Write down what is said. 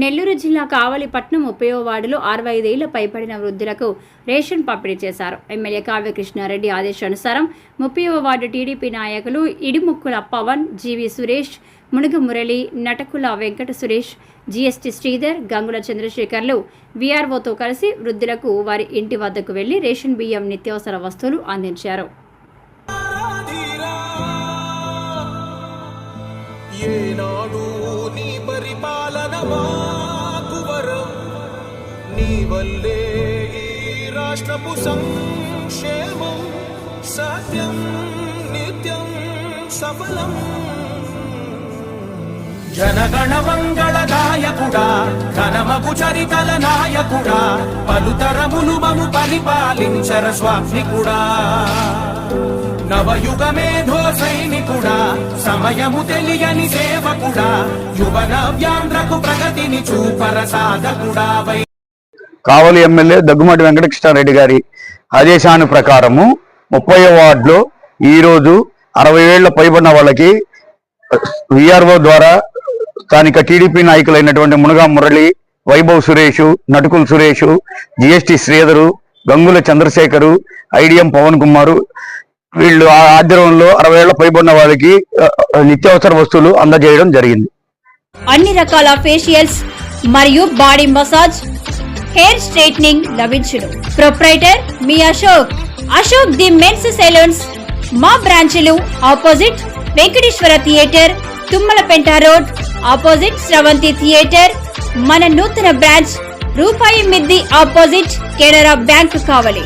నెల్లూరు జిల్లా కావలిపట్నం ముప్పయో వార్డులో అరవై ఐదేళ్ళ పైబడిన వృద్ధులకు రేషన్ పంపిణీ చేశారు. ఎమ్మెల్యే కావ్యకృష్ణారెడ్డి ఆదేశానుసారం ముప్పయో వార్డు టీడీపీ నాయకులు Idimukkula Pavan G V Suresh Munuga Murali Natakula Venkata Suresh GST Sridhar Gangula Chandrasekharlu వీఆర్ఓతో కలిసి వృద్ధులకు వారి ఇంటి వద్దకు వెళ్ళి రేషన్ బియ్యం నిత్యావసర వస్తువులు అందించారు. పరిపాలన మాకు వరం. నీ వల్లే ఈ రాష్ట్రపు సంక్షేమం సత్యం నిత్యం సఫలం. జనగణ మంగళ నాయకుడా ఘనమగు చరితల నాయకుడా పలుతరములు మము పరిపాలించర స్వామికుడా. నవయుగ మేధో సమయము తెలియని సేవకుడా యువన వ్యాంధ్రకు ప్రగతిని చూపర సాధకుడా వై. కావలి ఎమ్మెల్యే దగ్గుమాటి వెంకటకృష్ణారెడ్డి గారి ఆదేశాను ప్రకారము ముప్పై వార్డులో ఈరోజు అరవై ఏళ్ళ పైబడిన వాళ్ళకి విఆర్ఓ ద్వారా స్థానిక టీడీపీ నాయకులైనటువంటి మునగా మురళి వైభవ్ సురేష్ నటుకుల్ సురేష్ జిఎస్టి శ్రీధరు గంగుల చంద్రశేఖరు ఐడిఎం పవన్ కుమారు వీళ్ళు ఆధ్వర్యంలో అరవై ఏళ్ళ పైబడిన వాళ్ళకి నిత్యావసర వస్తువులు అందజేయడం జరిగింది. అన్ని రకాల ఫేషియల్స్ మరియు బాడీ మసాజ్ హెయిర్ స్ట్రైట్నింగ్ లభించును. Proprietor me Ashok. Ashok the men's saloons మా బ్రాంచ్లు opposite Venkateswara theatre Tummalapenta road opposite Sravanthi theatre మన నూతన బ్రాంచ్ రూపాయి మిద్ది ఆపోజిట్ కెనరా బ్యాంక్ కావలి.